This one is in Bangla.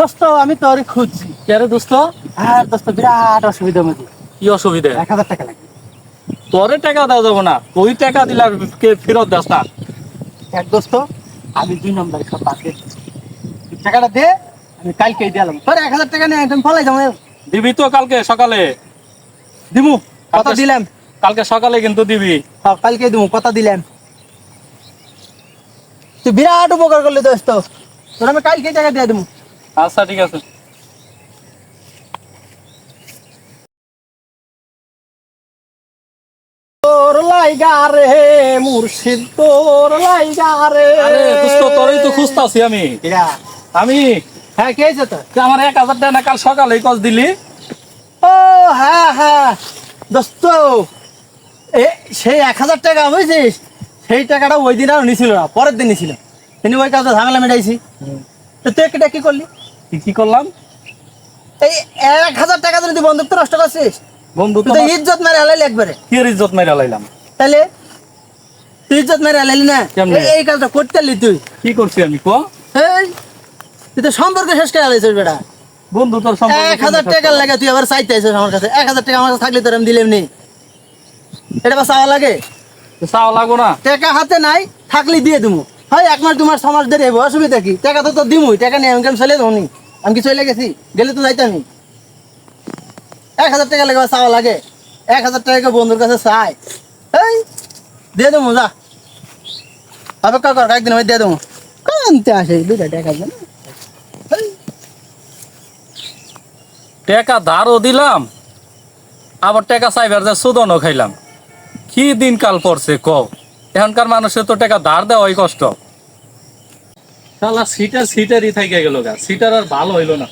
দোস্ত আমি তোর খুঁজছি। কেরে দোস্ত? আর দোস্ত বিরাট অসুবিধার মধ্যে কি অসুবিধা? এক হাজার টাকা লাগে। তোরে টাকা দেওয়া যাব না। তুই টাকা দিলে কে ফেরত দাস না। এক দোস্ত আমি দুই নম্বর সব টাকাটা দে আমি কালকে দিলাম। তোর এক হাজার টাকা নিয়ে একদম ফলাই যাব। দিবি তো কালকে সকালে। দিমু কথা দিলাম। কালকে সকালে কিন্তু দিবি। হ্যাঁ, কালকে দিমু কথা দিলাম। তুই বিরাট উপকার করলি দোস্ত। তোর আমি কালকে টাকা দিয়ে দিমু। আচ্ছা ঠিক আছে। তোর লাইগা রে মুর্শিদ তোর লাইগা রে। আরে দোস্ত তোরই তো খুঁজতাছি আমি। আমি? হ্যাঁ কে আছে তোর আমার এক হাজার টাকা কাল সকালে কস দিলি। ও হ্যাঁ হ্যাঁ। দোস্ত এ সেই এক হাজার টাকা বুঝছিস? সেই টাকাটা ওই দিন আর নিছিল না পরের দিন নিছিল। তিনি ওই কাজটা ঝামেলা মেটাইছি। তো তুই একটা কি করলি? কি কি করলাম? এই এক হাজার টাকা যদি বন্ধুত্ব নষ্ট করছিস বন্ধু তো ইজ্জত মেরে হালাইলি একবারে। কি ইজ্জত মাইরা লাইলাম তাহলে তুই ইজ্জত মেরে হালাইলি না? এই- কাজটা করতে পারলি তুই। কি করছি আমি ক? এই তুই তো সম্পর্ক শেষ করে হালাইছিস বেটা। বন্ধু তোর সম্পর্কে এক হাজার টাকার লাগে তুই আবার চাইতে আছিস আমার কাছে। এক হাজার টাকা আমার কাছে থাকলে তোর আমি দিলাম নি। এটা বা চাওয়া লাগে? চাওয়া লাগবো না। টাকা হাতে নাই থাকলে দিয়ে দিমু। হয় এক মাস দু মাস ছ মাস দেরি হইব, অসুবিধা কি? টাকা তো তো দিমুই টাকা নিয়ে আমি কেমন চলে যাব আমি কি চলে গেছি? গেলে তো যাইতামি এক হাজার টাকা লাগে চাওয়া লাগে। এক হাজার টাকা বন্ধুর কাছে চাই এই, দিয়ে দেবো, যা। অপেক্ষা কর একদিন আমি দিয়ে দেবো। কানতে আসে? দুটা টাকা দেন টাকা ধারও দিলাম, আবার টাকা চাইবার যা সুদনও খাইলাম। কি দিনকাল পড়ছে ক এখনকার মানুষের তো টাকা ধার দেওয়াই কষ্ট। শালা সিটার সিটারই থেকে গেল গা। সিটার আর ভালো হইল না।